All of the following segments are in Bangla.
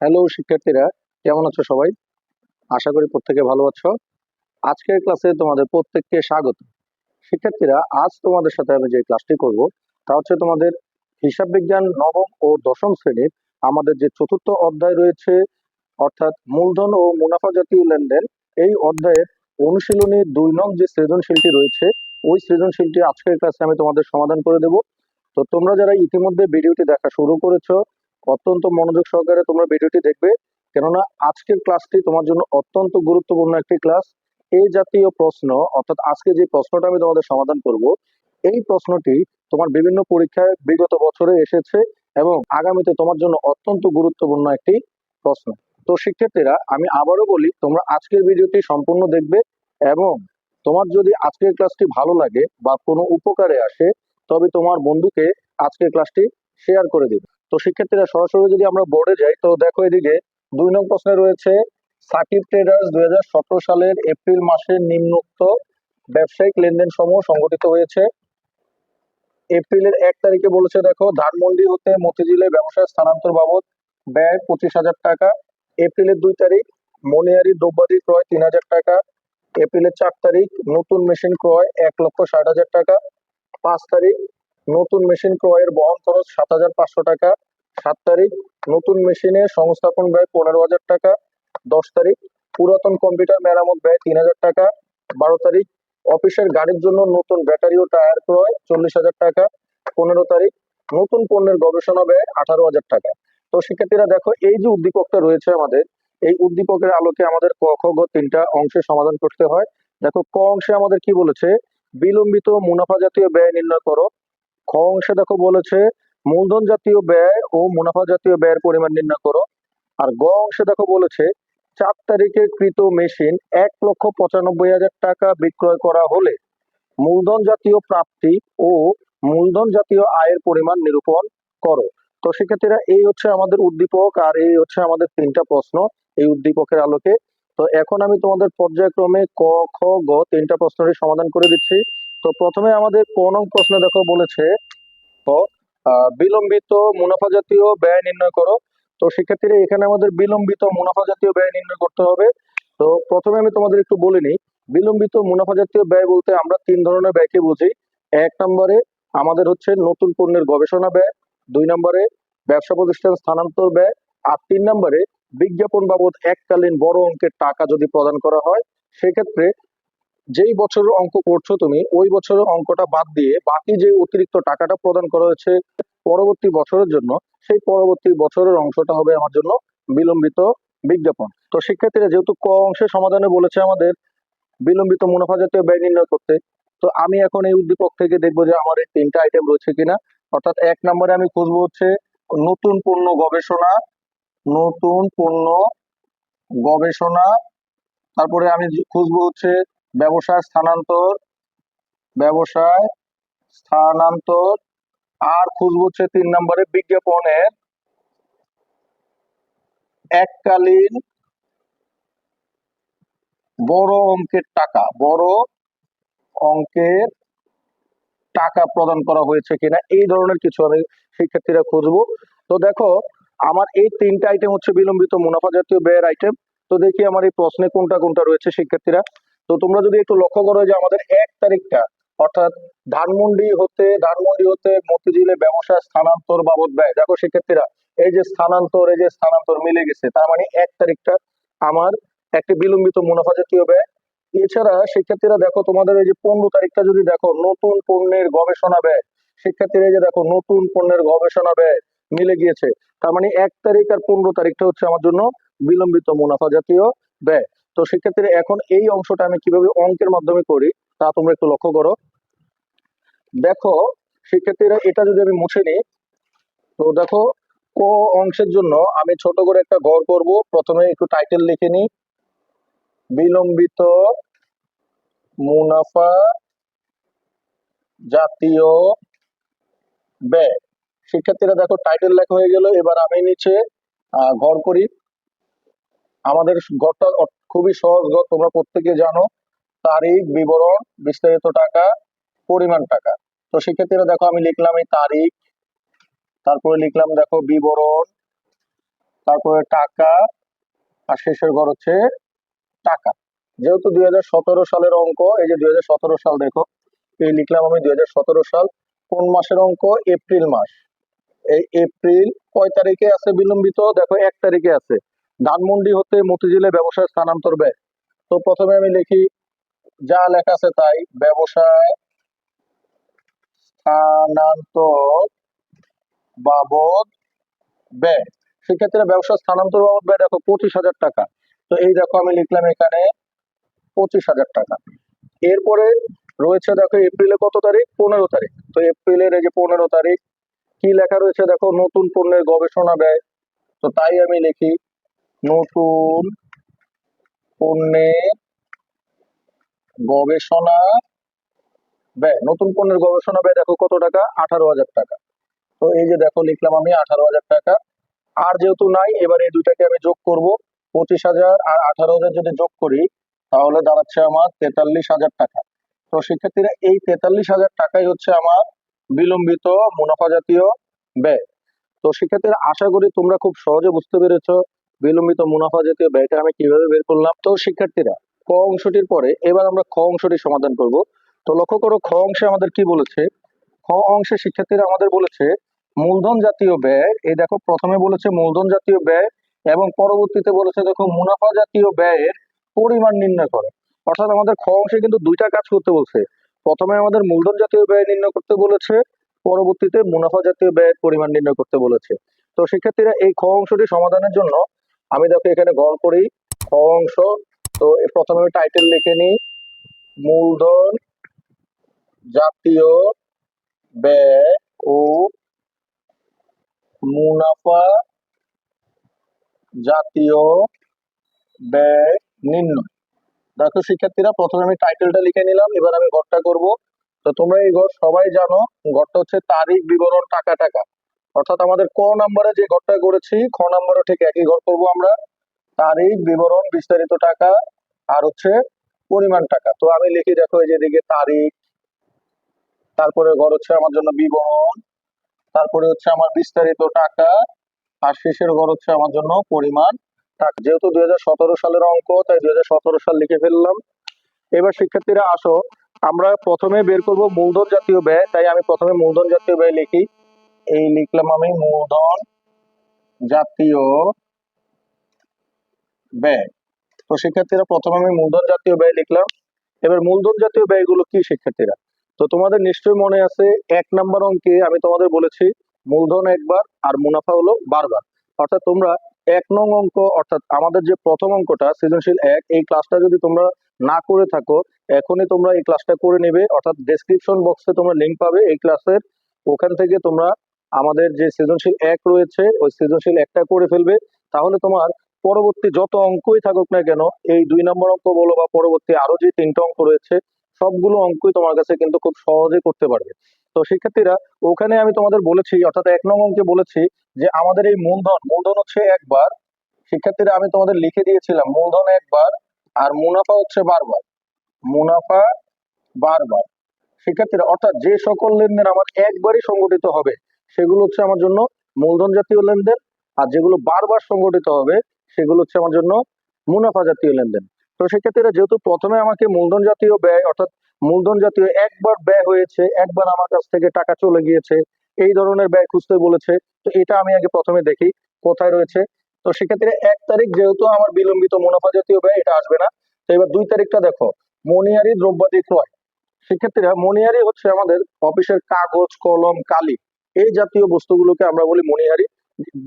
হ্যালো শিক্ষার্থীরা, কেমন আছো সবাই? আশা করি প্রত্যেকে ভালো আছো। আজকের ক্লাসে তোমাদের প্রত্যেককে স্বাগত। শিক্ষার্থীরা, আজ তোমাদের সাথে আমি যে ক্লাসটি করব, তা হচ্ছে তোমাদের হিসাব বিজ্ঞান নবম ও দশম শ্রেণির আমাদের যে চতুর্থ অধ্যায় রয়েছে, অর্থাৎ মূলধন ও মুনাফা জাতীয় লেনদেন, এই অধ্যায়ের অনুশীলনী দুই নং যে সৃজনশীলটি রয়েছে, ওই সৃজনশীলটি আজকের ক্লাসে আমি তোমাদের সমাধান করে দেব। তো তোমরা যারা ইতিমধ্যে ভিডিওটি দেখা শুরু করেছ অত্যন্ত মনোযোগ সহকারে তোমরা ভিডিওটি দেখবে। কেননা আজকের ক্লাসটি তোমার জন্য অত্যন্ত গুরুত্বপূর্ণ একটি ক্লাস এই জাতীয় প্রশ্ন, অর্থাৎ আজকে যে প্রশ্নটা আমি তোমাদের সমাধান করব, এই প্রশ্নটি তোমার বিভিন্ন পরীক্ষায় বিগত বছরে এসেছে এবং আগামীতে তোমার জন্য অত্যন্ত গুরুত্বপূর্ণ একটি প্রশ্ন। তো শিক্ষার্থীরা, আমি আবারও বলি, তোমরা আজকের ভিডিওটি সম্পূর্ণ দেখবে এবং তোমার যদি আজকের ক্লাসটি ভালো লাগে বা কোনো উপকারে আসে, তবে তোমার বন্ধুকে আজকের ক্লাসটি শেয়ার করে দিবে। তো শিক্ষার্থীরা সরাসরি যদি আমরা বোর্ডে যাই, তো দেখো এদিকে দুই নং প্রশ্নে রয়েছে, সাকিব ট্রেডার্স দুই সালের এপ্রিল মাসের নিম্নোক্ত ব্যবসায়িক লেনদেন সমূহ সংঘটিত হয়েছে। এপ্রিলের এক তারিখে বলেছে, দেখো, ধানমন্ডি হতে মতিঝিলে ব্যবসায় স্থানান্তর বাবদ ব্যয় পঁচিশ হাজার টাকা। এপ্রিলের দুই তারিখ মনিয়ারি দ্রব্যাদি ক্রয় তিন হাজার টাকা। এপ্রিলের চার তারিখ, নতুন মেশিন ক্রয় এক লক্ষ ষাট হাজার টাকা। পাঁচ তারিখ নতুন মেশিন ক্রয়ের বহন খরচ সাত হাজার পাঁচশো টাকা। সাত তারিখ, নতুন মেশিনের সংস্থাপন ব্যয় পনেরো হাজার টাকা। দশ তারিখ, পুরাতন কম্পিউটার মেরামত ব্যয় তিন হাজার টাকা। বারো তারিখ, অফিসের গাড়ির জন্য নতুন ব্যাটারি ও টায়ার ক্রয় চল্লিশ হাজার টাকা। পনেরো তারিখ, নতুন পণ্যের গবেষণা ব্যয় আঠারো হাজার টাকা। তো শিক্ষার্থীরা, দেখো, এই যে উদ্দীপকটা রয়েছে আমাদের, এই উদ্দীপকের আলোকে আমাদের ক, খ, গ তিনটা অংশে সমাধান করতে হয়। দেখো, ক অংশে আমাদের কি বলেছে? বিলম্বিত মুনাফা জাতীয় ব্যয় নির্ণয় করো। খ অংশে দেখো বলেছে, মূলধন জাতীয় ব্যয় ও মুনাফা জাতীয় ব্যয়ের পরিমাণ নির্ণয় করো। আর গ অংশে দেখো বলেছে, চার তারিখে কৃত মেশিন এক লক্ষ পঁচানব্বই হাজার টাকা বিক্রয় করা হলে মূলধন জাতীয় প্রাপ্তি ও মূলধন জাতীয় আয়ের পরিমাণ নিরূপণ করো। তো শিক্ষার্থীরা এই হচ্ছে আমাদের উদ্দীপক, আর এই হচ্ছে আমাদের তিনটা প্রশ্ন এই উদ্দীপকের আলোকে। তো এখন আমি তোমাদের পর্যায়ক্রমে ক, খ, গ তিনটা প্রশ্নের সমাধান করে দিচ্ছি। তো প্রথমে আমাদের ক নং প্রশ্নে দেখো বলেছে বিলম্বিত মুনাফা জাতীয় ব্যয় নির্ণয় করো। তো শিক্ষার্থীরা এখানে আমাদের বিলম্বিত মুনাফা জাতীয় ব্যয় নির্ণয় করতে হবে। তো প্রথমে আমি তোমাদের একটু বলে নিই। বিলম্বিত মুনাফা জাতীয় ব্যয় বলতে আমরা তিন ধরনের ব্যয়কে বুঝি। এক নম্বরে আমাদের হচ্ছে নতুন পণ্যের গবেষণা ব্যয়। দুই নম্বরে ব্যবসা প্রতিষ্ঠান স্থানান্তর ব্যয়। আর তিন নম্বরে বিজ্ঞাপন বাবদ এককালীন বড় অঙ্কের টাকা যদি প্রদান করা হয়, সেক্ষেত্রে যেই বছরের অঙ্ক করছ তুমি, ওই বছরের অঙ্কটা বাদ দিয়ে বাকি যে অতিরিক্ত টাকাটা প্রদান করা হয়েছে পরবর্তী বছরের জন্য, সেই পরবর্তী বছরের অংশটা হবে আমার জন্য বিলম্বিত বিজ্ঞাপন। তো শিক্ষার্থীরা যেহেতু ক অংশে সমাধানে বলেছে আমাদের বিলম্বিত মুনাফা জাতীয় ব্যয় নির্ণয় করতে, তো আমি এখন এই উদ্দীপক থেকে দেখব যে আমার এই তিনটা আইটেম রয়েছে কিনা। অর্থাৎ এক নম্বরে আমি খুঁজবো হচ্ছে নতুন পণ্য গবেষণা, নতুন পণ্য গবেষণা, তারপরে আমি খুঁজবো হচ্ছে ব্যবসায় স্থানান্তর ব্যবসায় স্থানান্তর, আর খুঁজবো হচ্ছে তিন নম্বরে বিজ্ঞাপনের এককালীন বড় অঙ্কের টাকা। বড় অঙ্কের টাকা প্রদান করা হয়েছে কিনা, এই ধরনের কিছু আমি শিক্ষার্থীরা খুঁজবো। তো দেখো, আমার এই তিনটা আইটেম হচ্ছে বিলম্বিত মুনাফা জাতীয় ব্যয়ের আইটেম তো দেখি আমার এই প্রশ্নে কোনটা কোনটা রয়েছে শিক্ষার্থীরা। তো তোমরা যদি একটু লক্ষ্য করো যে আমাদের এক তারিখটা, অর্থাৎ ধানমন্ডি হতে ধানমন্ডি হতে মতিঝিলে ব্যবসা স্থানান্তর বাবদ ব্যয়। দেখো শিক্ষার্থীরা, এই যে স্থানান্তর, এই যে স্থানান্তর মিলে গেছে, তার মানে এক তারিখটা আমার একটি বিলম্বিত মুনাফা জাতীয় ব্যয়। এছাড়া শিক্ষার্থীরা দেখো, তোমাদের এই যে পনেরো তারিখটা যদি দেখো, নতুন পণ্যের গবেষণা ব্যয়। শিক্ষার্থীরা এই যে দেখো, নতুন পণ্যের গবেষণা ব্যয় মিলে গিয়েছে। তার মানে এক তারিখ আর পনেরো তারিখটা হচ্ছে আমার জন্য বিলম্বিত মুনাফা জাতীয় ব্যয়। তো শিক্ষার্থীরা এখন এই অংশটা আমি কীভাবে অঙ্কের মাধ্যমে করি, তা তোমরা একটু লক্ষ্য করো। দেখো শিক্ষার্থীরা এটা যদি আমি মুছে নিই, তো দেখো, ক অংশের জন্য আমি ছোট করে একটা ঘর করব। প্রথমে একটু টাইটেল লিখে নিই। বিলম্বিত মুনাফা জাতীয় ব্যয়। শিক্ষার্থীরা দেখো টাইটেল লেখা হয়ে গেল। এবার আমি নিচে ঘর করি। আমাদের ঘরটা খুবই সহজ তোমরা প্রত্যেকে জানো। তারিখ, বিবরণ, বিস্তারিত টাকা, পরিমাণ টাকা। তো সেক্ষেত্রে দেখো আমি লিখলাম এই তারিখ, তারপরে লিখলাম দেখো বিবরণ, তারপরে টাকা, আর শেষের ঘর হচ্ছে টাকা। যেহেতু দুই হাজার সতেরো সালের অঙ্ক, এই যে দুই হাজার সতেরো সাল দেখো, এই লিখলাম আমি দুই হাজার সতেরো সাল, কোন মাসের অঙ্ক? এপ্রিল মাস। এই এপ্রিল কয় তারিখে আছে বিলম্বিত? দেখো এক তারিখে আছে। ধানমন্ডি হতে মতিঝিলে ব্যবসায় স্থানান্তর ব্যয়। তো প্রথমে আমি লিখি, যা লেখা আছে তাই। ব্যবসায় স্থানান্তর বাবদ ব্যয়। সেক্ষেত্রে ব্যবসা স্থানান্তর বাবদ ব্যয় দেখো পঁচিশ হাজার টাকা। তো এই দেখো আমি লিখলাম এখানে পঁচিশ হাজার টাকা। এরপরে রয়েছে দেখো এপ্রিলে কত তারিখ? পনেরো তারিখ। তো এপ্রিলের এই যে পনেরো তারিখ, কি লেখা রয়েছে দেখো? নতুন পণ্যের গবেষণা ব্যয়। তো তাই আমি লিখি নতুন পণ্যের গবেষণা ব্যয়, নতুন পণ্যের গবেষণা ব্যয় দেখো কত টাকা? আঠারো হাজার টাকা। তো এই যে দেখো, লিখলাম আমি আঠারো হাজার টাকা। আর যেহেতু নাই, এবার এই দুইটাকে আমি যোগ করব। পঁচিশ হাজার আর আঠারো হাজার যদি যোগ করি, তাহলে দাঁড়াচ্ছে আমার তেতাল্লিশ হাজার টাকা। তো শিক্ষার্থীরা এই তেতাল্লিশ হাজার টাকাই হচ্ছে আমার বিলম্বিত মুনাফা জাতীয় ব্যয়। তো শিক্ষার্থীরা আশা করি তোমরা খুব সহজে বুঝতে পেরেছ বিলম্বিত মুনাফা জাতীয় ব্যয়টা আমি কীভাবে বের করলাম? তো শিক্ষার্থীরা ক অংশটির পরে এবার আমরা খ অংশটি সমাধান করব। তো লক্ষ্য করো, খ অংশে আমাদের কি বলেছে? খ অংশে শিক্ষার্থীরা আমাদের বলেছে, মূলধন জাতীয় ব্যয়, এই দেখো প্রথমে বলেছে মূলধন জাতীয় ব্যয় এবং পরবর্তীতে বলেছে দেখো মুনাফা জাতীয় ব্যয়ের পরিমাণ নির্ণয় করে। অর্থাৎ আমাদের খ অংশে কিন্তু দুইটা কাজ করতে বলছে। প্রথমে আমাদের মূলধন জাতীয় ব্যয় নির্ণয় করতে বলেছে, পরবর্তীতে মুনাফা জাতীয় ব্যয়ের পরিমাণ নির্ণয় করতে বলেছে। তো শিক্ষার্থীরা এই খ অংশটি সমাধানের জন্য আমি দেখো এখানে গড় করি খ অংশ। তো প্রথমে আমি টাইটেল লিখে নিই। মূলধন জাতীয় ব্যয় ও মুনাফা জাতীয় ব্যয় নির্ণয়। দেখো শিক্ষার্থীরা, প্রথমে আমি টাইটেলটা লিখে নিলাম, এবার আমি ঘরটা করব। তো তোমরা এই ঘর সবাই জানো ঘরটা হচ্ছে তারিখ বিবরণ টাকা টাকা। অর্থাৎ আমাদের ক নম্বরে যে ঘরটা করেছি খ নম্বরে ঠিক একই ঘর করব আমরা। তারিখ বিবরণ, বিস্তারিত টাকা আর হচ্ছে পরিমাণ টাকা। তো আমি লিখি, দেখো, এই যে এদিকে তারিখ, তারপরে ঘর হচ্ছে আমার জন্য বিবরণ, তারপরে হচ্ছে আমার বিস্তারিত টাকা, আর শেষের ঘর হচ্ছে আমার জন্য পরিমাণ টাকা। যেহেতু দুই হাজার সতেরো সালের অঙ্ক, তাই দুই হাজার সতেরো সাল লিখে ফেললাম। এবার শিক্ষার্থীরা আসো, আমরা প্রথমে বের করব মূলধন জাতীয় ব্যয়। তাই আমি প্রথমে মূলধন জাতীয় ব্যয় লিখি। এই লিখলাম আমি মূলধন জাতীয় ব্যয়। তো শিক্ষার্থীরা প্রথমে আমি মূলধন জাতীয় ব্যয় লিখলাম। এবার মূলধন জাতীয় ব্যয়গুলো কি শিক্ষার্থীরা? তো তোমাদের নিশ্চয়ই মনে আছে, এক নাম্বার অঙ্কে আমি তোমাদের বলেছি, মূলধন একবার আর মুনাফা হলো বারবার। অর্থাৎ তোমরা এক নং অঙ্ক, অর্থাৎ আমাদের যে প্রথম অঙ্কটা, সৃজনশীল এক, এই ক্লাসটা যদি তোমরা না করে থাকো, এখনই তোমরা এই ক্লাসটা করে নেবে। অর্থাৎ ডেসক্রিপশন বক্সে তোমরা লিঙ্ক পাবে, এই ক্লাসের ওখান থেকে তোমরা আমাদের যে সৃজনশীল এক রয়েছে, ওই সৃজনশীল একটা করে ফেলবে। তাহলে তোমার পরবর্তী যত অঙ্কই থাকুক না কেন, এই দুই নম্বর অঙ্ক বলো বা পরবর্তী আরও যে তিনটা অঙ্ক রয়েছে, সবগুলো অঙ্কই তোমার কাছে কিন্তু খুব সহজে করতে পারবে। তো শিক্ষার্থীরা, ওখানে আমি তোমাদের বলেছি, অর্থাৎ এক নং অঙ্কে বলেছি যে আমাদের এই মূলধন মূলধন হচ্ছে একবার। শিক্ষার্থীরা, আমি তোমাদের লিখে দিয়েছিলাম, মূলধন একবার আর মুনাফা হচ্ছে বারবার। মুনাফা বারবার। শিক্ষার্থীরা, অর্থাৎ যে সকল লেনদেন আমার একবারই সংগঠিত হবে সেগুলো হচ্ছে আমার জন্য মূলধন জাতীয় লেনদেন। আর যেগুলো বারবার সংগঠিত হবে, সেগুলো হচ্ছে আমার জন্য মুনাফা জাতীয় লেনদেন। তো সেক্ষেত্রে যেহেতু প্রথমে আমাকে মূলধন জাতীয় ব্যয়, অর্থাৎ মূলধন জাতীয় একবার ব্যয় হয়েছে, একবার আমার কাছ থেকে টাকা চলে গিয়েছে, এই ধরনের ব্যয় খুঁজতে বলেছে, তো এটা আমি আগে প্রথমে দেখি কোথায় রয়েছে। তো সেক্ষেত্রে এক তারিখ যেহেতু আমার বিলম্বিত মুনাফা জাতীয় ব্যয়, এটা আসবে না। তো এবার দুই তারিখটা দেখো মনিয়ারি দ্রব্যাদি ক্রয়। সেক্ষেত্রে মনিয়ারি হচ্ছে আমাদের অফিসের কাগজ, কলম, কালি। এই জাতীয় বস্তুগুলোকে আমরা বলি মনিহারি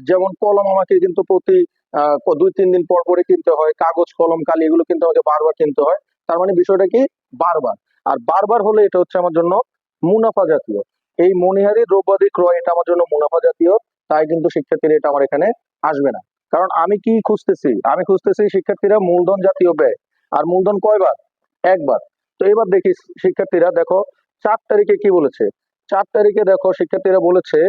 যেমন কলম আমাকে কিন্তু প্রতি দুই, তিন দিন পর পরে কিনতে হয়। কাগজ, কলম, কালি এগুলো কিন্তু আমাকে বারবার কিনতে হয়। তার মানে বিষয়টা কি? বারবার। আর বারবার হলে এটা হচ্ছে আমার জন্য মুনাফা জাতীয়। এই মনিহারি দ্রব্যাদি ক্রয় এটা আমার জন্য মুনাফা জাতীয়। তাই কিন্তু শিক্ষার্থীরা এটা আমার এখানে আসবে না। কারণ আমি কি খুঁজতেছি? আমি খুঁজতেছি শিক্ষার্থীরা মূলধন জাতীয় ব্যয়। আর মূলধন কয়বার? একবার। তো এবার দেখি শিক্ষার্থীরা, দেখো, চার তারিখে কি বলেছে? চার তারিখে দেখো শিক্ষার্থীরা বলেছে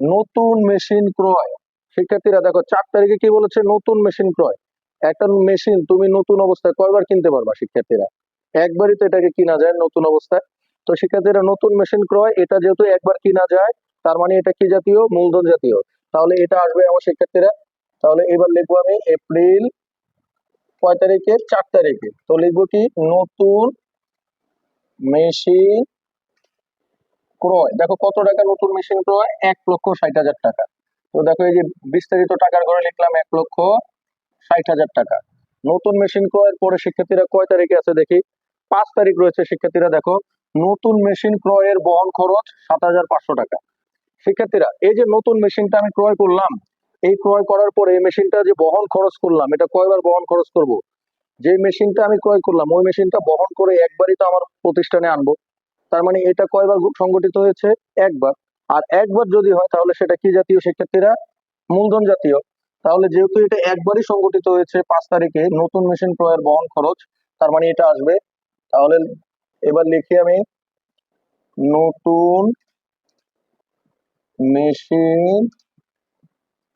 নতুন মেশিন ক্রয়। শিক্ষার্থীরা দেখো চার তারিখে কি বলেছে? নতুন মেশিন ক্রয়। একটা মেশিন তুমি নতুন অবস্থায় কয়বার কিনতে পারবা শিক্ষার্থীরা? একবারই তো এটাকে কিনা যায় নতুন অবস্থায়। তো শিক্ষার্থীরা নতুন মেশিন ক্রয়, এটা যেহেতু একবার কিনা যায়, তার মানে এটা কি জাতীয়? মূলধন জাতীয়। তাহলে এটা আসবে আমার শিক্ষার্থীরা। তাহলে এবার লিখব আমি এপ্রিল কয় তারিখে? চার তারিখে। তো লিখব কি? নতুন মেশিন ক্রয়, দেখো কত টাকা নতুন মেশিন ক্রয়? এক লক্ষ ষাট হাজার টাকা। তো দেখো এই যে বিস্তারিত টাকার ঘরে লিখলাম এক লক্ষ ষাট হাজার টাকা। নতুন মেশিন ক্রয়ের পরে শিক্ষার্থীরা কয় তারিখে আছে দেখি? পাঁচ তারিখ রয়েছে শিক্ষার্থীরা, দেখো। নতুন মেশিন ক্রয়ের বহন খরচ সাত হাজার পাঁচশো টাকা। শিক্ষার্থীরা, এই যে নতুন মেশিনটা আমি ক্রয় করলাম, এই ক্রয় করার পরে এই মেশিনটা যে বহন খরচ করলাম, এটা কয়বার বহন খরচ করব? যে মেশিনটা আমি ক্রয় করলাম, ওই মেশিনটা বহন করে একবারই তো আমার প্রতিষ্ঠানে আনব। তার মানে এটা কয়বার সংগঠিত হয়েছে? একবার। আর একবার যদি হয়, তাহলে সেটা কি জাতীয় শিক্ষার্থীরা? মূলধন জাতীয়। তাহলে যেহেতু এটা একবারই সংগঠিত হয়েছে পাঁচ তারিখে, নতুন মেশিন ক্রয়ের বহন খরচ, তার মানে এটা আসবে। তাহলে এবার লিখি আমি। নতুন মেশিন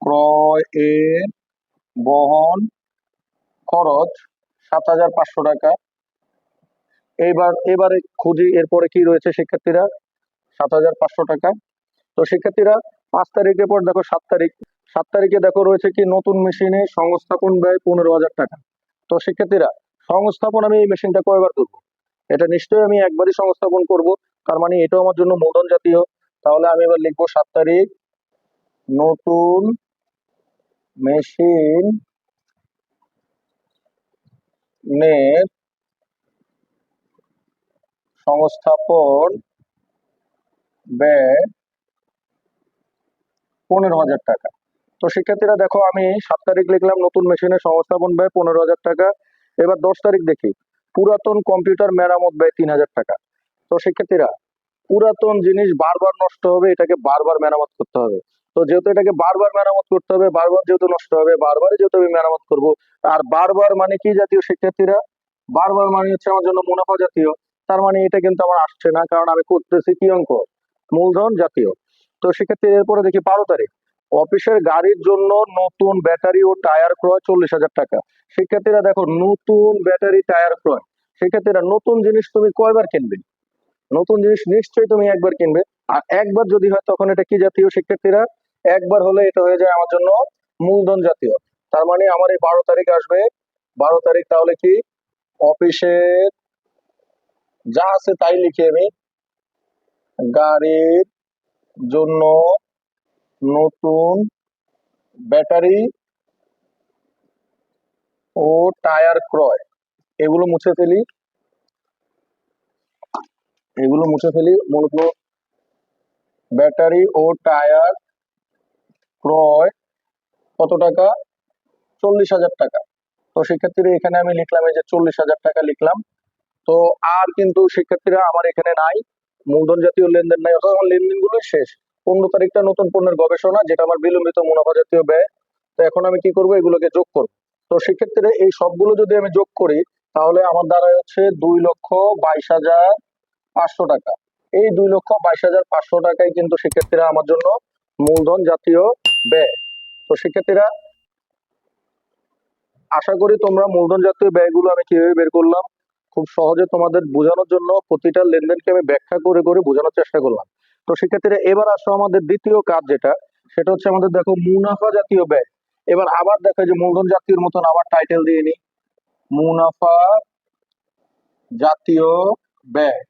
ক্রয় এর বহন খরচ সাত হাজার পাঁচশো টাকা। এইবার, এবারে খুঁজি, এরপরে কি রয়েছে শিক্ষার্থীরা? সাত হাজার পাঁচশো টাকা। তো শিক্ষার্থীরা, পাঁচ তারিখের পর দেখো, সাত তারিখ। সাত তারিখে দেখো রয়েছে কি, নতুন মেশিনে সংস্থাপন ব্যয় পনেরো হাজার টাকা। তো শিক্ষার্থীরা, সংস্থাপন আমি এই মেশিনটা কয়বার করব? এটা নিশ্চয়ই আমি একবারই সংস্থাপন করব। তার মানে এটাও আমার জন্য মূলধন জাতীয়। তাহলে আমি এবার লিখব সাত তারিখ, নতুন মেশিন নের সংস্থাপন ব্যয় পনেরো হাজার টাকা। তো শিক্ষার্থীরা দেখো, আমি সাত তারিখ লিখলাম, নতুন মেশিনের সংস্থাপন ব্যয় পনেরো হাজার টাকা। এবার দশ তারিখ দেখি, পুরাতন কম্পিউটার মেরামত ব্যয় তিন হাজার টাকা। তো শিক্ষার্থীরা, পুরাতন জিনিস বারবার নষ্ট হবে, এটাকে বারবার মেরামত করতে হবে। তো যেহেতু এটাকে বারবার মেরামত করতে হবে, বারবার যেহেতু নষ্ট হবে, বারবারই যেহেতু আমি মেরামত করব, আর বারবার মানে কি জাতীয় শিক্ষার্থীরা? বারবার মানে হচ্ছে আমার জন্য মুনাফা জাতীয়। তার মানে এটা কিন্তু আমার আসছে না, কারণ আমি করতেছি কি অঙ্ক? মূলধন জাতীয়। তো সেক্ষেত্রে এরপরে দেখি বারো তারিখ। অফিসের গাড়ির জন্য নতুন ব্যাটারি ও টায়ার ক্রয় চল্লিশ হাজার টাকা। শিক্ষার্থীরা দেখো, নতুন ব্যাটারি, টায়ার ক্রয়। শিক্ষার্থীরা নতুন জিনিস তুমি কয়বার কিনবে? নতুন জিনিস নিশ্চয়ই তুমি একবার কিনবে। আর একবার যদি হয়, তখন এটা কি জাতীয়? শিক্ষার্থীরা একবার হলে এটা হয়ে যায় আমার জন্য মূলধন জাতীয়। তার মানে আমার এই বারো তারিখ আসবে। বারো তারিখ তাহলে কি? অফিসের যা আছে তাই লিখি আমি গাড়ির জন্য নতুন ব্যাটারি ও টায়ার ক্রয়। এগুলো মুছে ফেলি। এগুলো মুছে ফেলি। মূলত ব্যাটারি ও টায়ার ক্রয় কত টাকা? চল্লিশ হাজার টাকা। তো সেক্ষেত্রে এখানে আমি লিখলাম এই যে চল্লিশ হাজার টাকা লিখলাম। তো আর কিন্তু শিক্ষার্থীরা আমার এখানে নাই। মূলধন জাতীয় লেনদেন নাই, অর্থাৎ লেনদেন গুলোই শেষ। পনেরো তারিখটা নতুন পণ্যের গবেষণা, যেটা আমার বিলম্বিত মুনাফা জাতীয় ব্যয়। তো এখন আমি কি করব? এগুলোকে যোগ করব। তো শিক্ষার্থীরা, এই সবগুলো যদি আমি যোগ করি, তাহলে আমার দ্বারা হচ্ছে দুই লক্ষ বাইশ হাজার পাঁচশো টাকা। এই দুই লক্ষ বাইশ হাজার পাঁচশো টাকাই কিন্তু শিক্ষার্থীরা আমার জন্য মূলধন জাতীয় ব্যয়। তো শিক্ষার্থীরা, আশা করি তোমরা মূলধন জাতীয় ব্যয়গুলো আমি কীভাবে বের করলাম? খুব সহজে তোমাদের বোঝানোর জন্য প্রতিটা লেনদেনকে আমি ব্যাখ্যা করে করে বোঝানোর চেষ্টা করলাম। তো শিক্ষার্থীরা এবার আসো আমাদের দ্বিতীয় কাজ যেটা, সেটা হচ্ছে আমাদের দেখো মুনাফা জাতীয় ব্যয়। এবার আবার দেখো যে মূলধন জাতীয় মতন আবার টাইটেল দিয়ে নি। মুনাফা জাতীয় ব্যয়।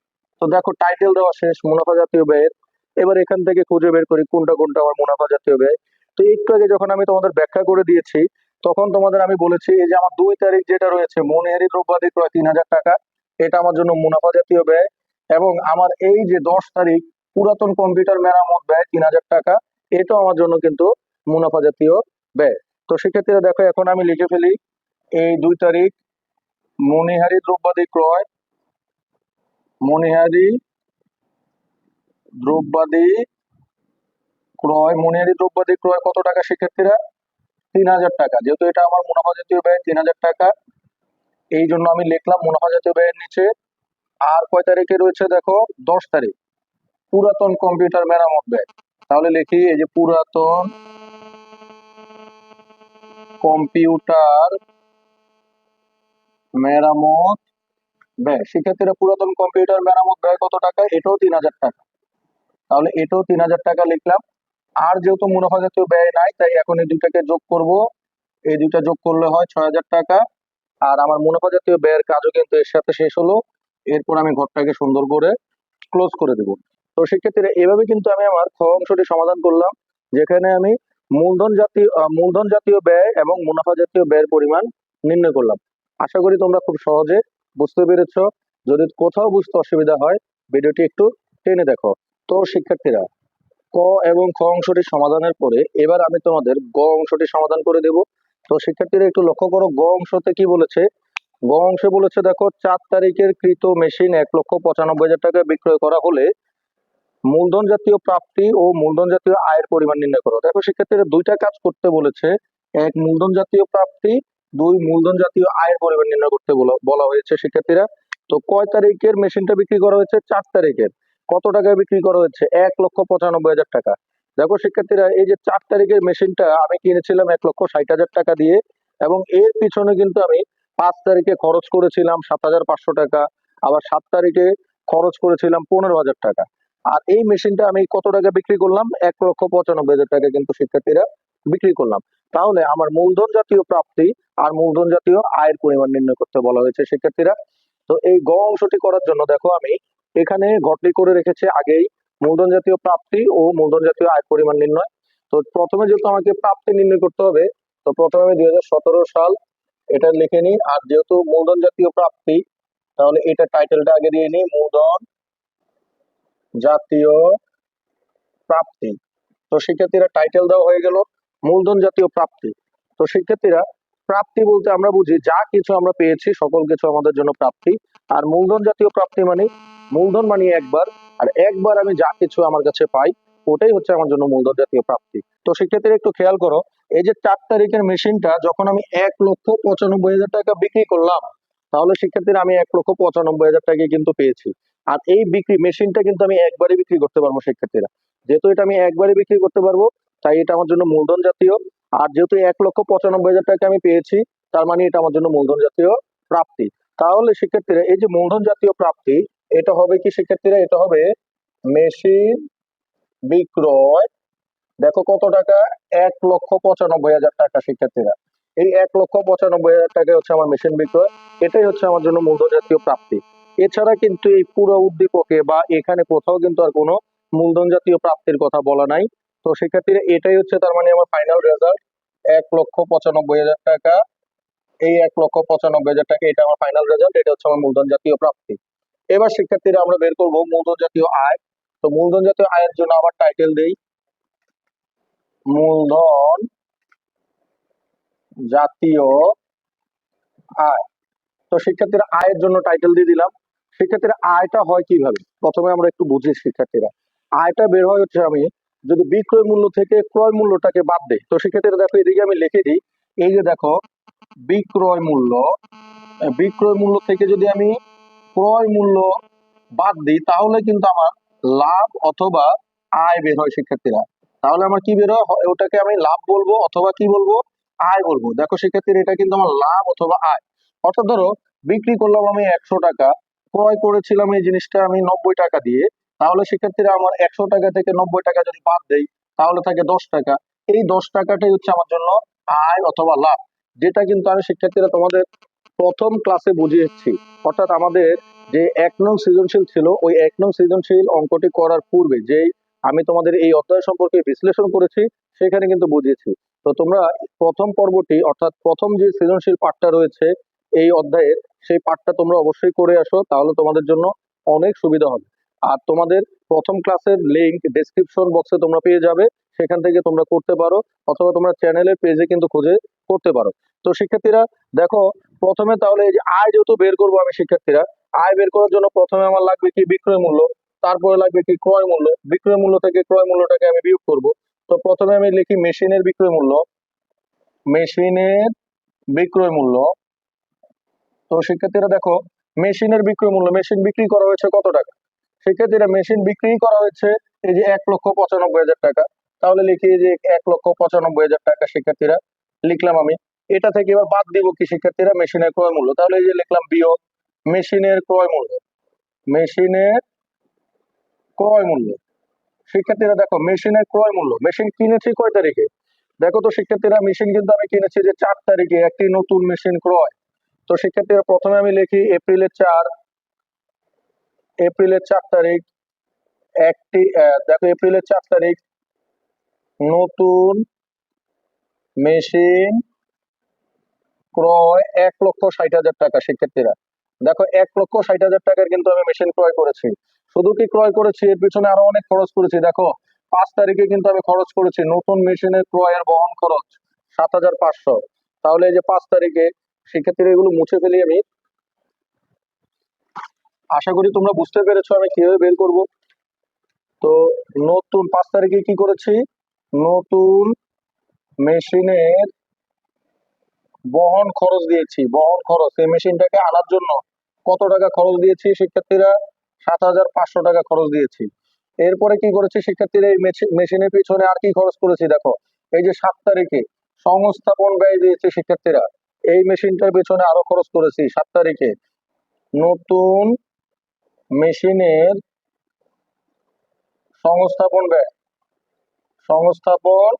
তো দেখো টাইটেল দেওয়া শেষ, মুনাফা জাতীয় ব্যয়ের। এবার এখান থেকে খুঁজে বের করি কোনটা কোনটা আমার মুনাফা জাতীয় ব্যয়। তো একটু আগে যখন আমি তোমাদের ব্যাখ্যা করে দিয়েছি তখন তোমাদের আমি বলেছি, এই যে আমার দুই তারিখ যেটা রয়েছে, মনিহারি দ্রব্যাদি ক্রয় তিন হাজার টাকা, এটা আমার জন্য মুনাফা জাতীয় ব্যয় এবং আমার এই যে দশ তারিখ পুরাতন কম্পিউটার মেরামত ব্যয় তিন হাজার টাকা, এটাও আমার জন্য কিন্তু মুনাফা জাতীয় ব্যয়। তো সেক্ষেত্রে দেখো, এখন আমি লিখে ফেলি, এই দুই তারিখ মনিহারি দ্রব্যাদি ক্রয়, মনিহারি দ্রব্যাদি ক্রয়, মনিহারি দ্রব্যাদি ক্রয় কত টাকা শিক্ষার্থীরা তিন হাজার টাকা। যেহেতু এটা আমার মুনাফা জাতীয় ব্যয়, তিন হাজার টাকা। এই জন্য আমি লিখলাম মুনাফা জাতীয় ব্যয়ের নিচে। আর কয় তারিখে রয়েছে দেখো? দশ তারিখ। পুরাতন কম্পিউটার মেরামত ব্যয়। তাহলে লিখি, এই যে পুরাতন কম্পিউটার মেরামত ব্যয়। শিক্ষার্থীরা পুরাতন কম্পিউটার মেরামত ব্যয় কত টাকা? এটাও তিন হাজার টাকা। তাহলে এটাও তিন হাজার টাকা লিখলাম। আর যেহেতু মুনাফা জাতীয় ব্যয় নাই, তাই এখন এই দুইটাকে যোগ করব। এই দুইটা যোগ করলে হয় ছয় হাজার টাকা। আর আমার মুনাফা জাতীয় ব্যয়ের কাজও কিন্তু এর সাথে শেষ হলো। এরপর আমি ঘরটাকে সুন্দর করে ক্লোজ করে দেব। তো সেক্ষেত্রে এভাবে কিন্তু আমি আমার খ অংশটি সমাধান করলাম, যেখানে আমি মূলধন জাতীয় মূলধন জাতীয় ব্যয় এবং মুনাফা জাতীয় ব্যয়ের পরিমাণ নির্ণয় করলাম। আশা করি তোমরা খুব সহজে বুঝতে পেরেছ। যদি কোথাও বুঝতে অসুবিধা হয়, ভিডিওটি একটু টেনে দেখো। তো শিক্ষার্থীরা ক এবং খ অংশটি সমাধানের পরে এবার আমি তোমাদের গ অংশটি সমাধান করে দেব। তো শিক্ষার্থীরা একটু লক্ষ্য করো, গ অংশতে কি বলেছে? গ অংশে বলেছে দেখো, চার তারিখের কৃত মেশিন এক লক্ষ পঁচানব্বই হাজার টাকা বিক্রয় করা হলে মূলধন জাতীয় প্রাপ্তি ও মূলধন জাতীয় আয়ের পরিমাণ নির্ণয় করো। দেখো শিক্ষার্থীরা দুইটা কাজ করতে বলেছে। এক, মূলধন জাতীয় প্রাপ্তি, দুই, মূলধন জাতীয় আয়ের পরিমাণ নির্ণয় করতে বলা- হয়েছে শিক্ষার্থীরা। তো কয় তারিখের মেশিনটা বিক্রি করা হয়েছে? চার তারিখের। কত টাকায় বিক্রি করা হয়েছে? এক লক্ষ পঁচানব্বই হাজার টাকা। দেখো শিক্ষার্থীরা, এই যে চার তারিখের মেশিনটা আমি কিনেছিলাম এক লক্ষ ষাট হাজার টাকা দিয়ে এবং এর পিছনে কিন্তু আমি পাঁচ তারিখে খরচ করেছিলাম সাত হাজার পাঁচশো টাকা, আবার সাত তারিখে খরচ করেছিলাম পনেরো হাজার টাকা। আর এই মেশিনটা আমি কত টাকা বিক্রি করলাম? এক লক্ষ পঁচানব্বই হাজার টাকা কিন্তু শিক্ষার্থীরা বিক্রি করলাম। তাহলে আমার মূলধন জাতীয় প্রাপ্তি আর মূলধন জাতীয় আয়ের পরিমাণ নির্ণয় করতে বলা হয়েছে শিক্ষার্থীরা। তো এই গ অংশটি করার জন্য দেখো আমি এখানে ঘটনি করে রেখেছে আগেই মূলধন জাতীয় প্রাপ্তি ও মূলধন জাতীয় আয় পরিমাণ নির্ণয়। তো প্রথমে যেহেতু আমাকে প্রাপ্তি নির্ণয় করতে হবে, তো প্রথমে আমি দুই সাল এটা লিখে নিই। আর যেহেতু মূলধন জাতীয় প্রাপ্তি, তাহলে এটা টাইটেলটা আগে দিয়ে নিই, মূলধন জাতীয় প্রাপ্তি। তো শিক্ষার্থীরা টাইটেল দেওয়া হয়ে গেল মূলধন জাতীয় প্রাপ্তি। তো শিক্ষার্থীরা প্রাপ্তি বলতে আমরা বুঝি, যা কিছু আমরা পেয়েছি, সকল কিছু আমাদের জন্য প্রাপ্তি। আর মূলধন জাতীয় প্রাপ্তি মানে মূলধন মানে একবার, আর একবার আমি যা কিছু আমার কাছে পাই, ওটাই হচ্ছে আমার জন্য মূলধন জাতীয় প্রাপ্তি। তো সেক্ষেত্রে একটু খেয়াল করো, এই যে চার তারিখের মেশিনটা, যখন আমি এক লক্ষ পঁচানব্বই হাজার টাকা বিক্রি করলাম, তাহলে সেক্ষেত্রে আমি এক লক্ষ পঁচানব্বই হাজার টাকা কিন্তু পেয়েছি। আর এই বিক্রি, মেশিনটা কিন্তু আমি একবারে বিক্রি করতে পারব শিক্ষার্থীরা যেহেতু এটা আমি একবারে বিক্রি করতে পারব, তাই এটা আমার জন্য মূলধন জাতীয়। আর যেহেতু এক লক্ষ পঁচানব্বই হাজার টাকা আমি পেয়েছি, তার মানে এটা আমার জন্য মূলধন জাতীয় প্রাপ্তি। তাহলে শিক্ষার্থীরা এই যে মূলধন জাতীয় প্রাপ্তি, এটা হবে কি শিক্ষার্থীরা এটা হবে মেশিন বিক্রয়। দেখো কত টাকা? এক লক্ষ পঁচানব্বই হাজার টাকা শিক্ষার্থীরা এই এক লক্ষ পঁচানব্বই হাজার টাকা হচ্ছে আমার মেশিন বিক্রয়, এটাই হচ্ছে আমার জন্য মূলধন জাতীয় প্রাপ্তি। এছাড়া কিন্তু এই পুরো উদ্দীপকে বা এখানে কোথাও কিন্তু আর কোনো মূলধন জাতীয় প্রাপ্তির কথা বলা নাই। তো শিক্ষার্থীরা এটাই হচ্ছে তার মানে আমার ফাইনাল রেজাল্ট এক লক্ষ পঁচানব্বই হাজার টাকা। এই এক লক্ষ পঁচানব্বই হাজার টাকা এটা আমার ফাইনাল রেজাল্ট এটা হচ্ছে আমার মূলধন জাতীয় প্রাপ্তি। এবার শিক্ষার্থীরা আমরা বের করব মূলধন জাতীয় আয়। তো মূলধন জাতীয় আয়ের জন্য আবার টাইটেল দেই। মূলধন জাতীয় আয়। তো শিক্ষার্থীরা আয়ের জন্য টাইটেল দিয়ে দিলাম। শিক্ষার্থীরা আয়টা হয় কীভাবে? প্রথমে আমরা একটু বুঝি শিক্ষার্থীরা আয়টা বের হয় হচ্ছে আমি যদি বিক্রয় মূল্য থেকে ক্রয় মূল্যটাকে বাদ দেই তো শিক্ষার্থীরা দেখো এদিকে আমি লিখে দিই, এই যে দেখো বিক্রয় মূল্য বিক্রয় মূল্য থেকে যদি আমি ক্রয় মূল্য বাদ দিই, তাহলে কিন্তু আমার লাভ অথবা আয় বের হয় শিক্ষার্থীরা তাহলে আমার কি বের হয়? ওটাকে আমি লাভ বলব অথবা কি বলব? আয় বলব। দেখো শিক্ষার্থীরা এটা কিন্তু আমার লাভ অথবা আয়। অর্থাৎ ধরো, বিক্রি করলাম আমি একশো টাকা, ক্রয় করেছিলাম এই জিনিসটা আমি নব্বই টাকা দিয়ে তাহলে শিক্ষার্থীরা আমার একশো টাকা থেকে নব্বই টাকা যদি বাদ দেই, তাহলে থাকে দশ টাকা। এই দশ টাকাটাই হচ্ছে আমার জন্য আয় অথবা লাভ, যেটা কিন্তু আমি শিক্ষার্থীরা তোমাদের প্রথম ক্লাসে বুঝিয়েছি। অর্থাৎ আমাদের যে এক নং সৃজনশীল ছিল, ওই এক নং সৃজনশীল অঙ্কটি করার পূর্বে যেই আমি তোমাদের এই অধ্যায় সম্পর্কে বিশ্লেষণ করেছি, সেখানে কিন্তু বুঝিয়েছি। তো তোমরা প্রথম পর্বটি, অর্থাৎ প্রথম যে সৃজনশীল পাঠটা রয়েছে এই অধ্যায়ের, সেই পাঠটা তোমরা অবশ্যই করে আসো, তাহলে তোমাদের জন্য অনেক সুবিধা হবে। আর তোমাদের প্রথম ক্লাসের লিংক ডেসক্রিপশন বক্সে তোমরা পেয়ে যাবে। সেখান থেকে তোমরা করতে পারো অথবা তোমরা চ্যানেলের পেজে কিন্তু খুঁজে করতে পারো। তো শিক্ষার্থীরা, দেখো, প্রথমে তাহলে এই যে আয় যেহেতু বের করব আমি শিক্ষার্থীরা আয় বের করার জন্য প্রথমে আমার লাগবে কি বিক্রয় মূল্য, তারপরে লাগবে কি ক্রয় মূল্য। বিক্রয় মূল্য থেকে ক্রয় মূল্যটাকে আমি বিয়োগ করব। তো প্রথমে আমি লিখি মেশিনের বিক্রয় মূল্য। মেশিনের বিক্রয় মূল্য। তো শিক্ষার্থীরা, দেখো, মেশিনের বিক্রয় মূল্য, মেশিন বিক্রি করা হয়েছে কত টাকা? শিক্ষার্থীরা মেশিন বিক্রি করা হয়েছে এই যে এক লক্ষ পঁচানব্বই হাজার টাকা। তাহলে লিখি যে এক লক্ষ পঁচানব্বই হাজার টাকা শিক্ষার্থীরা, লিখলাম আমি। এটা থেকে এবার বাদ দিব কি শিক্ষার্থীরা মেশিনের ক্রয় মূল্য। তাহলে এই যে লিখলাম বিয়োগ মেশিনের ক্রয় মূল্য। মেশিনের ক্রয় মূল্য। শিক্ষার্থীরা দেখো মেশিনের ক্রয় মূল্য। মেশিন কিনেছি কয় তারিখে? দেখো তো শিক্ষার্থীরা মেশিন কিন্তু আমি কিনেছি যে চার তারিখে একটি নতুন মেশিন ক্রয়। তো শিক্ষার্থীরা প্রথমে আমি লিখি এপ্রিলের চার এপ্রিলের চার তারিখ, একটি দেখো এপ্রিলের চার তারিখ। নতুন মেশিন ক্রয় এক লক্ষ ষাট হাজার টাকা, শিক্ষার্থীরা। দেখো, এক লক্ষ ষাট হাজার টাকার কিন্তু আমি মেশিন ক্রয় করেছি। শুধু কি ক্রয় করেছি? এর পিছনে আরও অনেক খরচ করেছি। দেখো, পাঁচ তারিখে কিন্তু আমি খরচ করেছি নতুন মেশিনের ক্রয়ের বহন খরচ সাত হাজার পাঁচশো। তাহলে এই যে পাঁচ তারিখে, শিক্ষার্থীরা এগুলো মুছে ফেলি আমি। আশা করি তোমরা বুঝতে পেরেছ আমি কীভাবে বের করব। তো নতুন পাঁচ তারিখে কি করেছি? নতুন মেশিনের বহন খরচ দিয়েছি, বহন খরচ। এই মেশিনটাকে আনার জন্য কত টাকা খরচ দিয়েছি? শিক্ষার্থীরা সাত হাজার পাঁচশো টাকা খরচ দিয়েছি। এরপরে কি করেছি? শিক্ষার্থীরা এই মেশি- মেশিনের পিছনে আর কি খরচ করেছি? দেখো, এই যে সাত তারিখে সংস্থাপন ব্যয় দিয়েছে শিক্ষার্থীরা। এই মেশিনটার পেছনে আরও খরচ করেছি সাত তারিখে। নতুন মেশিনের সংস্থাপন ব্যয়। সংস্থাপন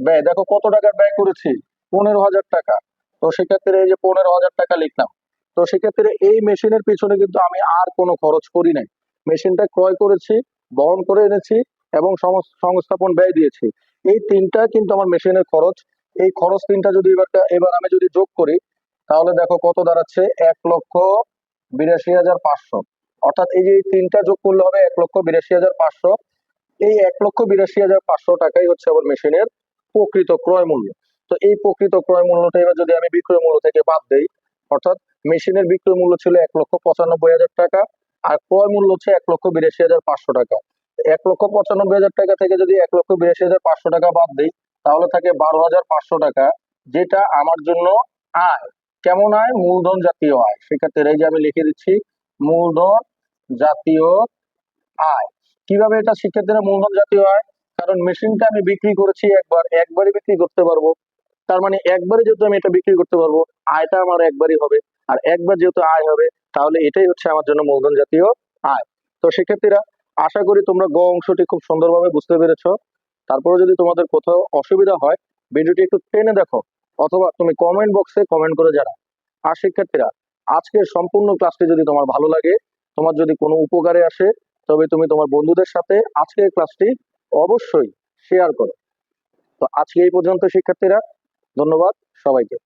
ব্যয়। দেখো কত টাকার ব্যয় করেছি? পনেরো হাজার টাকা। তো সেক্ষেত্রে এই যে পনেরো হাজার টাকা লিখলাম, তো সেক্ষেত্রে এই মেশিনের পিছনে কিন্তু আমি আর কোনো খরচ করি নাই। মেশিনটা ক্রয় করেছি, বহন করে এনেছি এবং সংস্থাপন ব্যয় দিয়েছি। এই তিনটা কিন্তু আমার মেশিনের খরচ। এই খরচ তিনটা যদি এবার এবার আমি যদি যোগ করি, তাহলে দেখো কত দাঁড়াচ্ছে? এক লক্ষ বিরাশি হাজার পাঁচশো। অর্থাৎ এই যে তিনটা যোগ করলে হবে এক লক্ষ বিরাশি হাজার পাঁচশো। এই এক লক্ষ বিরাশি হাজার পাঁচশো টাকাই হচ্ছে আমার মেশিনের প্রকৃত ক্রয় মূল্য। তো এই প্রকৃত ক্রয় মূল্যটা এবার যদি আমি বিক্রয় মূল্য থেকে বাদ দেই, অর্থাৎ মেশিনের বিক্রয় মূল্য ছিল এক লক্ষ পঁচানব্বই হাজার টাকা, আর ক্রয় মূল্য হচ্ছে এক লক্ষ বিরাশি হাজার পাঁচশো টাকা। এক লক্ষ পঁচানব্বই হাজার টাকা থেকে যদি এক লক্ষ বিরাশি হাজার পাঁচশো টাকা বাদ দিই, তাহলে থাকে বারো হাজার পাঁচশো টাকা, যেটা আমার জন্য আয়। কেমন আয়? মূলধন জাতীয় আয়। সেক্ষেত্রে এই যে আমি লিখে দিচ্ছি মূলধন জাতীয় আয়। কীভাবে এটা শিক্ষার্থীরা মূলধন জাতীয় আয়? কারণ মেশিনটা আমি বিক্রি করেছি একবার, একবারই বিক্রি করতে পারব। তার মানে একবারে যেহেতু আমি এটা বিক্রি করতে পারব, আয়টা আমার একবারই হবে। আর একবার যেহেতু আয় হবে, তাহলে এটাই হচ্ছে আমার জন্য মূলধন জাতীয় আয়। তো শিক্ষার্থীরা, আশা করি তোমরা গ অংশটি খুব সুন্দরভাবে বুঝতে পেরেছ। তারপরে যদি তোমাদের কোথাও অসুবিধা হয়, ভিডিওটি একটু টেনে দেখো, অথবা তুমি কমেন্ট বক্সে কমেন্ট করে জানাও। আর শিক্ষার্থীরা আজকের সম্পূর্ণ ক্লাসটি যদি তোমার ভালো লাগে, তোমার যদি কোনো উপকারে আসে, তবে তুমি তোমার বন্ধুদের সাথে আজকের ক্লাসটি অবশ্যই শেয়ার করো। তো আজকে এই পর্যন্ত, শিক্ষার্থীরা, ধন্যবাদ সবাইকে।